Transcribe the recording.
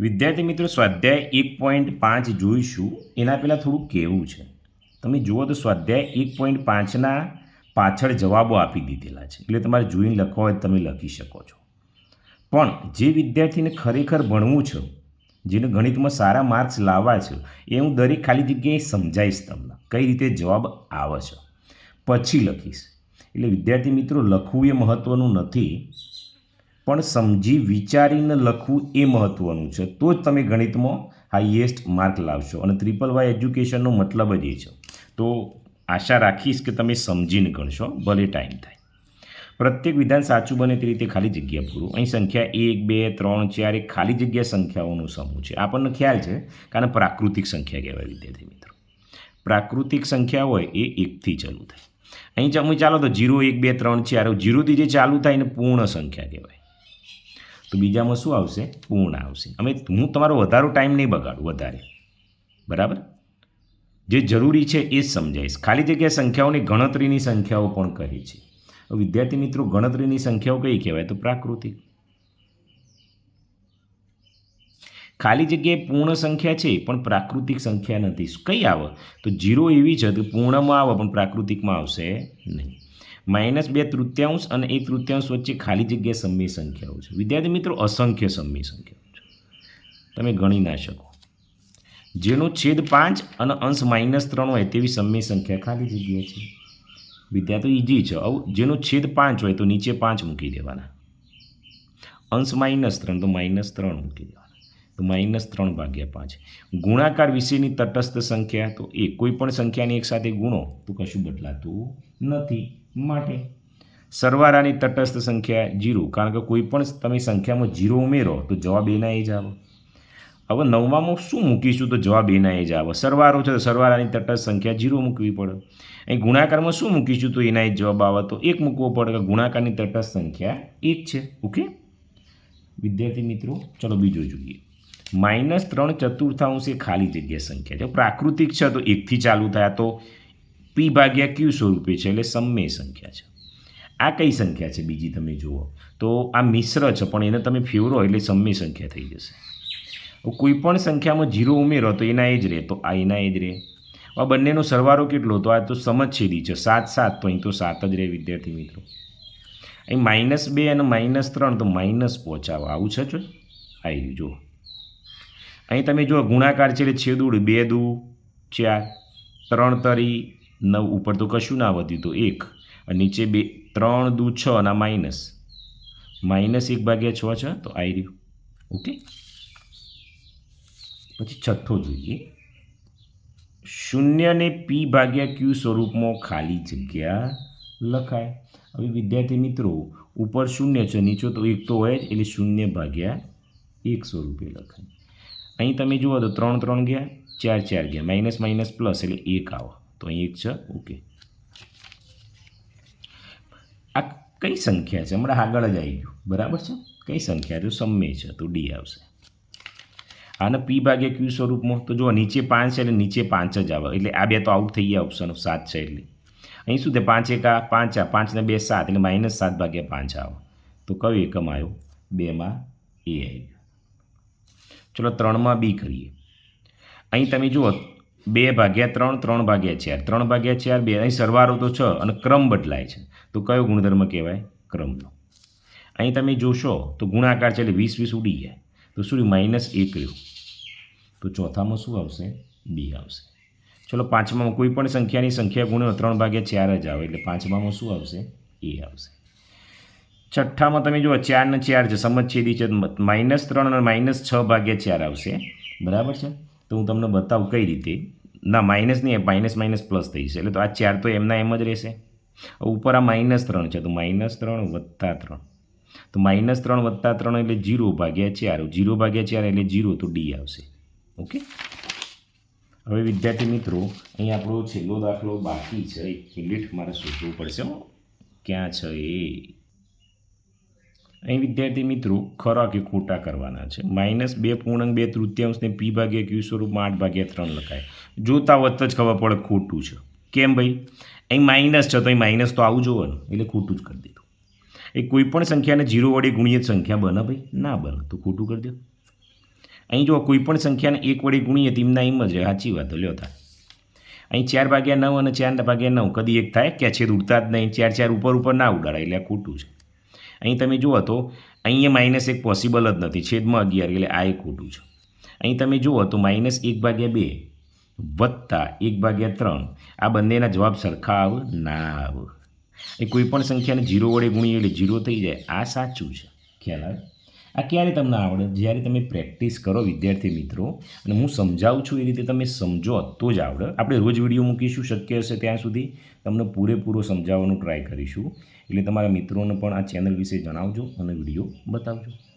વિદ્યાર્થી મિત્રો, સ્વાધ્યાય એક પોઈન્ટ પાંચ જોઈશું. એના પહેલાં થોડું કહેવું છે. તમે જુઓ તો સ્વાધ્યાય એક પોઈન્ટ પાંચના પાછળ જવાબો આપી દીધેલા છે. એટલે તમારે જોઈને લખવા હોય તમે લખી શકો છો. પણ જે વિદ્યાર્થીને ખરેખર ભણવું છે, જેને ગણિતમાં સારા માર્ક્સ લાવવા છે, એ હું દરેક ખાલી જગ્યાએ સમજાવીશ તમને. કઈ રીતે જવાબ આવે છે. પછી લખીશ. એટલે વિદ્યાર્થી મિત્રો, લખવું એ મહત્ત્વનું નથી. પણ સમજી વિચારીને લખવું એ મહત્ત્વનું છે. તો જ તમે ગણિતમાં હાઈએસ્ટ માર્ક લાવશો અને ટ્રિપલ વાય એજ્યુકેશનનો મતલબ જ એ છે. તો આશા રાખીશ કે તમે સમજીને ગણશો, ભલે ટાઈમ થાય. પ્રત્યેક વિધાન સાચું બને તે રીતે ખાલી જગ્યા પૂરું. અહીં સંખ્યા એક, બે, ત્રણ, ચાર એક ખાલી જગ્યા સંખ્યાઓનો સમૂહ છે. આપણને ખ્યાલ છે કારણ પ્રાકૃતિક સંખ્યા કહેવાય, વિદ્યાર્થી મિત્રો. પ્રાકૃતિક સંખ્યા હોય એ એકથી ચાલુ થાય. અહીં ચમુ ચાલો તો જીરો, એક, બે, ત્રણ, ચાર. જીરોથી જે ચાલુ થાય એને પૂર્ણ સંખ્યા કહેવાય. તો બીજામાં શું આવશે? પૂર્ણ આવશે. અમે, હું તમારો વધારો ટાઈમ નહીં બગાડું, વધારે. બરાબર? જે જરૂરી છે એ સમજાવીશ. ખાલી જગ્યા સંખ્યાઓની ગણતરીની સંખ્યાઓ પણ કહે છે. વિદ્યાર્થી મિત્રો, ગણતરીની સંખ્યાઓ કઈ કહેવાય? તો પ્રાકૃતિક ખાલી જગ્યાએ પૂર્ણ સંખ્યા છે, પણ પ્રાકૃતિક સંખ્યા નથી. કઈ આવે? તો જીરો એવી છે, તો પૂર્ણમાં આવે, પણ પ્રાકૃતિકમાં આવશે નહીં. માઇનસ બે તૃતીયાંશ અને એક તૃતીયાંશ વચ્ચે ખાલી જગ્યાએ સમય સંખ્યાઓ છે. વિદ્યાર્થી મિત્રો, અસંખ્ય સમય સંખ્યાઓ છે. તમે ગણી ના શકો. જેનો છેદ પાંચ અને અંશ માઇનસ ત્રણ હોય તેવી સમય સંખ્યા ખાલી જગ્યા છે. વિદ્યા તો ઇઝી છે. આવું, જેનો છેદ પાંચ હોય તો નીચે પાંચ મૂકી દેવાના. અંશ માઇનસ ત્રણ તો માઇનસ ત્રણ મૂકી દેવાના. તો માઇનસ ત્રણ ભાગ્યા પાંચ. ગુણાકાર વિશેની તટસ્થ સંખ્યા, તો એ કોઈ પણ સંખ્યાની એક સાથે ગુણો, તો કશું બદલાતું નથી. માટે. સરવાળાની તટસ્થ સંખ્યા જીરો, કારણ કે કોઈ પણ તમે સંખ્યામાં જીરો ઉમેરો તો જવાબ એના એ જ આવે. હવે નવમામાં શું મૂકીશું તો જવાબ એના એ જ આવે. સરવારો છે તો સરવાળાની તટસ્થ સંખ્યા જીરો મૂકવી પડે. અહીં ગુણાકારમાં શું મૂકીશું તો એના એ જવાબ આવે. તો એક મૂકવો પડે કે ગુણાકારની તટસ્થ સંખ્યા એક છે. ઓકે? વિદ્યાર્થી મિત્રો, ચલો બીજો જોઈએ. માઇનસ ત્રણ ચતુર્થાંશ એ ખાલી જગ્યા સંખ્યા. છે પ્રાકૃતિક છે તો એકથી ચાલુ થાય. તો પી ભાગ્યા ક્યુ સ્વરૂપે છે એટલે સમય સંખ્યા છે. આ કઈ સંખ્યા છે બીજી તમે જુઓ. તો આ મિશ્ર છે, પણ એને તમે ફેવરો એટલે સમય સંખ્યા થઈ જશે. કોઈ પણ સંખ્યામાં જીરો ઉમેરો તો એના એ જ રહે, તો આ એના એ જ રહે. આ બંનેનો સરવારો કેટલો તો આ તો સમજછેદી છે, સાત સાત, તો અહીં તો સાત જ રહે વિદ્યાર્થી મિત્રો. અહીં માઇનસ બે અને માઇનસ ત્રણ તો માઇનસ પહોંચાવો. આવું છે જો? આવી જુઓ. અહીં તમે જુઓ ગુણાકાર છે એટલે છેદુડ બે દુ, ચાર, ત્રણ તરી નવ ઉપર તો કશું ના વધ્યું તો એક. અને નીચે બે, ત્રણ દુ છ અને માઇનસ. માઇનસ એક ભાગ્યા છ છે, તો આવી રહ્યું. ઓકે? પછી છઠ્ઠો જોઈએ. શૂન્યને પી ભાગ્યા ક્યુ સ્વરૂપમાં ખાલી જગ્યા લખાય. હવે વિદ્યાર્થી મિત્રો, ઉપર શૂન્ય છે, નીચે તો એક તો હોય જ, એટલે શૂન્ય ભાગ્યા એક સ્વરૂપે લખાય. અહીં તમે જુઓ તો ત્રણ ત્રણ ગયા, ચાર ચાર ગયા. માઇનસ માઇનસ પ્લસ, એટલે એક આવો. તો અહીં એક છે. ઓકે આ કઈ સંખ્યા છે? હમણાં આગળ જ આવી ગયું. બરાબર છે? કઈ સંખ્યા? તો સમય છે, તો ડી આવશે. આને પી ભાગે ક્યુ સ્વરૂપમાં. તો જો નીચે પાંચ છે એટલે નીચે પાંચ જ આવે. એટલે આ બે તો આઉટ થઈ ગયા ઓપ્શન સાત છે એટલે. અહીં શું થાય પાંચ એકા પાંચ આ પાંચને બે સાત, એટલે માઇનસ સાત ભાગ્યા પાંચ આવે. તો કયો એકમ આવ્યો? બેમાં એ આવી ગયો. ચલો ત્રણમાં બી કરીએ. અહીં તમે જુઓ બે ભાગ્યા ત્રણ ત્રણ ભાગ્યા ચાર. ત્રણ ભાગ્યા ચાર, બે. અહીં સરવારો તો છ અને ક્રમ બદલાય છે. તો કયો ગુણધર્મ કહેવાય? ક્રમનો. અહીં તમે જોશો તો ગુણાકાર છે એટલે વીસ વીસ ઉડી જાય તો શું માઇનસ એક રહ્યું. તો ચોથામાં શું આવશે? બી આવશે. ચલો પાંચમામાં કોઈ પણ સંખ્યાની સંખ્યા ગુણ્યો, ત્રણ ભાગ્યા ચાર જ આવે. એટલે પાંચમામાં શું આવશે? એ આવશે. છઠ્ઠામાં તમે જુઓ, ચાર ને ચાર છે. સમજછેદી છે. માઇનસ ત્રણ અને માઇનસ છ ભાગ્યા ચાર આવશે. બરાબર છે? તો હું તમને બતાવું કઈ રીતે. ના માઇનસ નહીં માઇનસ માઇનસ પ્લસ થઈ જશે. એટલે તો આ ચાર તો એમના એમ જ રહેશે. ઉપર આ માઇનસ ત્રણ છે, તો માઇનસ ત્રણ વત્તા ત્રણ. તો માઇનસ ત્રણ વત્તા ત્રણ એટલે જીરો ભાગ્યા ચાર. જીરો ભાગ્યા ચાર એટલે જીરો તો ડી આવશે. ઓકે હવે વિદ્યાર્થી મિત્રો, અહીં આપણો છેલ્લો દાખલો બાકી છે. એક મિનિટ મારે શોધવું પડશે ક્યાં છે એ? અહીં વિદ્યાર્થી મિત્રો ખરા કે ખોટા કરવાના છે. માઇનસ બે પૂર્ણાંક બે તૃતીયાંશને પી ભાગ્યા ક્યુ સ્વરૂપમાં આઠ ભાગ્યા ત્રણ લખાય. જોતા વત જ ખબર પડે ખોટું છે. કેમ ભાઈ? અહીં માઇનસ છે, તો અહીં માઇનસ તો આવું જોવાનું. એટલે ખોટું જ કરી દીધું. એ કોઈ પણ સંખ્યાને જીરો વડે ગુણીએ સંખ્યા બને ભાઈ. ના બને, તો ખોટું કરી દો. અહીં જો કોઈ પણ સંખ્યાને એક વડે ગુણીએ તેમના એમ જ સાચી વાત લ્યો થાય અહીં ચાર ભાગ્યા નવ અને ચાર ભાગ્યા નવ, કદી એક થાય કે છેદ ઉડતા જ નહીં. ચાર ચાર ઉપર ઉપર ના ઉડાડાય, એટલે ખોટું છે. અહીં તમે જુઓ તો અહીંયા માઇનસ એક પોસિબલ જ નથી, છેદમાં અગિયાર, એટલે આ એક ખોટું છે. અહીં તમે જુઓ તો માઇનસ એક ભાગ્યા બે વત્તા એક ભાગ્યા ત્રણ, આ બંનેના જવાબ સરખા આવ ના. આવ એ કોઈ પણ સંખ્યાને જીરો વડે ગુણીએ એટલે જીરો થઈ જાય. આ સાચું છે. ખ્યાલ આવે? આ ક્યારે તમને આવડે? જ્યારે તમે પ્રેક્ટિસ કરો વિદ્યાર્થી મિત્રો, અને હું સમજાવું છું એ રીતે તમે સમજો તો જ આવડે. આપણે રોજ વીડિયો મૂકીશું, શક્ય હશે ત્યાં સુધી તમને પૂરેપૂરો સમજાવવાનું ટ્રાય કરીશું. એટલે તમારા મિત્રોને પણ આ ચેનલ વિશે જણાવજો અને વીડિયો બતાવજો.